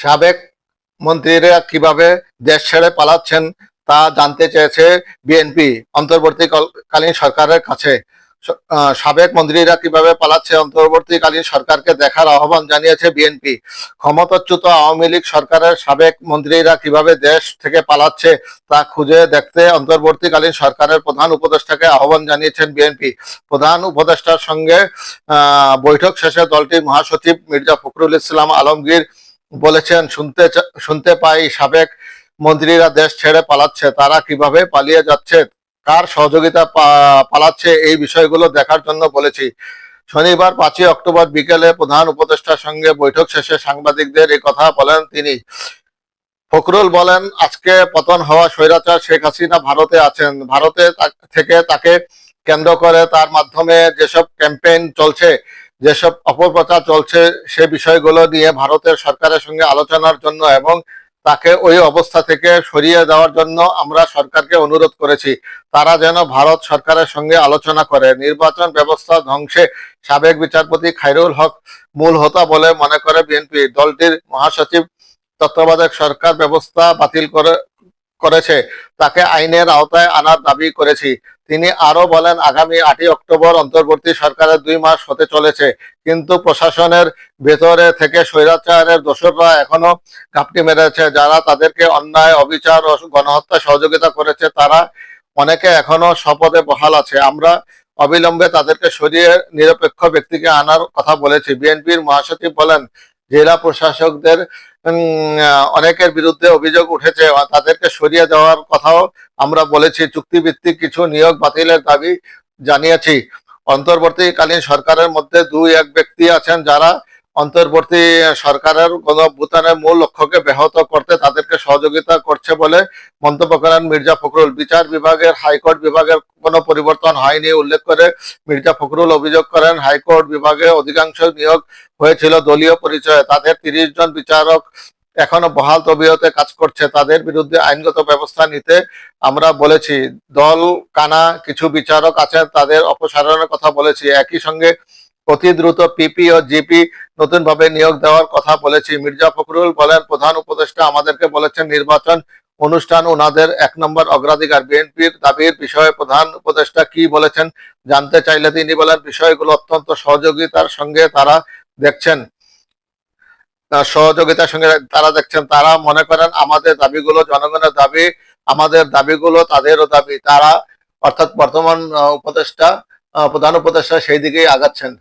সাবেক মন্ত্রীরা কীভাবে দেশ ছেড়ে পালাচ্ছেন তা জানতে চেয়েছে বিএনপি অন্তর্বর্তীকালীন সরকারের কাছে। সাবেক মন্ত্রীরা কীভাবে পালাচ্ছে অন্তর্বর্তীকালীন সরকারকে দেখার আহ্বান জানিয়েছে বিএনপি। ক্ষমতাচ্যুত আওয়ামী লীগ সরকারের সাবেক মন্ত্রীরা কীভাবে দেশ থেকে পালাচ্ছে তা খুঁজে দেখতে অন্তর্বর্তীকালীন সরকারের প্রধান উপদেষ্টাকে আহ্বান জানিয়েছেন বিএনপি। প্রধান উপদেষ্টার সঙ্গে বৈঠক শেষে দলটির মহাসচিব মির্জা ফখরুল ইসলাম আলমগীর বলেছেন, শুনতে শুনতে পাই সাবেক মন্ত্রীরা দেশ ছেড়ে পালাচ্ছে, তারা কীভাবে পালিয়ে যাচ্ছে? কার সহযোগিতা পালাচ্ছে? এই বিষয়গুলো দেখার জন্য বলেছি। শনিবার পাঁচই অক্টোবর বিকেলে প্রধান উপদেষ্টার সঙ্গে বৈঠক শেষে সাংবাদিকদের এই কথা বলেন তিনি। ফখরুল বলেন, আজকে পতন হওয়া স্বৈরাচার শেখ হাসিনা ভারতে আছেন। ভারতে থেকে তাকে কেন্দ্র করে তার মাধ্যমে যেসব ক্যাম্পেইন চলছে যেসব অপপ্রচার চলছে সে বিষয়গুলো নিয়ে ভারতের সরকারের সঙ্গে আলোচনার জন্য এবং তাকে ওই অবস্থা থেকে সরিয়ে দেওয়ার জন্য আমরা সরকারকে অনুরোধ করেছি। তারা যেন ভারত সরকারের সঙ্গে আলোচনা করে। নির্বাচন ব্যবস্থা ধ্বংসে সাবেক বিচারপতি খাইরুল হক মূল হোতা বলে মনে করে বিএনপি। দলটির মহাসচিব, তত্ত্বাবধায়ক সরকার ব্যবস্থা বাতিল করে করেছে। তাকে আইনের আওতায় আনার দাবি করেছি। তিনি আরও বলেন, আগামী আটই অক্টোবর অন্তর্বর্তী সরকারের দুই মাস হতে চলেছে, কিন্তু প্রশাসনের ভেতরে থেকে স্বৈরাচারের দোসররা এখনও ঘাপটি মেরেছে। যারা তাদেরকে অন্যায়, অবিচার ও গণহত্যা সহযোগিতা করেছে, তারা অনেকে এখনও শপথে বহাল আছে। আমরা অবিলম্বে তাদেরকে সরিয়ে নিরপেক্ষ ব্যক্তিকে আনার কথা বলেছি। বিএনপির মহাসচিব বলেন, জেলা প্রশাসকদের অনেকের বিরুদ্ধে অভিযোগ উঠেছে তাদেরকে সরিয়ে দেওয়ার কথাও আমরা বলেছি। চুক্তিভিত্তিক কিছু নিয়োগ বাতিলের দাবি জানিয়েছি। অন্তর্বর্তীকালীন সরকারের মধ্যে দুই এক ব্যক্তি আছেন যারা অন্তর্বর্তী সরকারের গণভূতানের মূল লক্ষ্যকে ব্যাহত করতে তাদেরকে সহযোগিতা করছে বলে মন্তব্য করেন মির্জা ফখরুল। বিচার বিভাগের, হাইকোর্ট বিভাগের কোনো পরিবর্তন হয়নি উল্লেখ করে মির্জা ফখরুল অভিযোগ করেন, হাইকোর্ট বিভাগে অধিকাংশ নিয়োগ হয়েছিল দলীয় পরিচয়ে। তাদের তিরিশ জন বিচারক এখনও বহাল তবিয়তে কাজ করছে। তাদের বিরুদ্ধে আইনগত ব্যবস্থা নিতে আমরা বলেছি। দল, কানা, কিছু বিচারক আছেন, তাদের অপসারণের কথা বলেছি। একই সঙ্গে অতি দ্রুত পিপি ও জিপি নতুন ভাবে নিয়োগ দেওয়ার কথা বলেছি। মির্জা ফখরুল বলেন, প্রধান উপদেষ্টা আমাদেরকে বলেছেন, নির্বাচন অনুষ্ঠান ওনাদের এক নম্বর অগ্রাধিকার। বিএনপির দাবির বিষয়ে প্রধান উপদেষ্টা কি বলেছেন জানতে চাইলে তিনি বলেন, বিষয়গুলো অত্যন্ত সহযোগিতার সঙ্গে তারা দেখছেন। সহযোগিতার সঙ্গে তারা দেখছেন। তারা মনে করেন, আমাদের দাবিগুলো জনগণের দাবি, আমাদের দাবিগুলো তাদেরও দাবি। তারা অর্থাৎ বর্তমান উপদেষ্টা প্রধান উপদেষ্টা সেই দিকেই আগাচ্ছেন।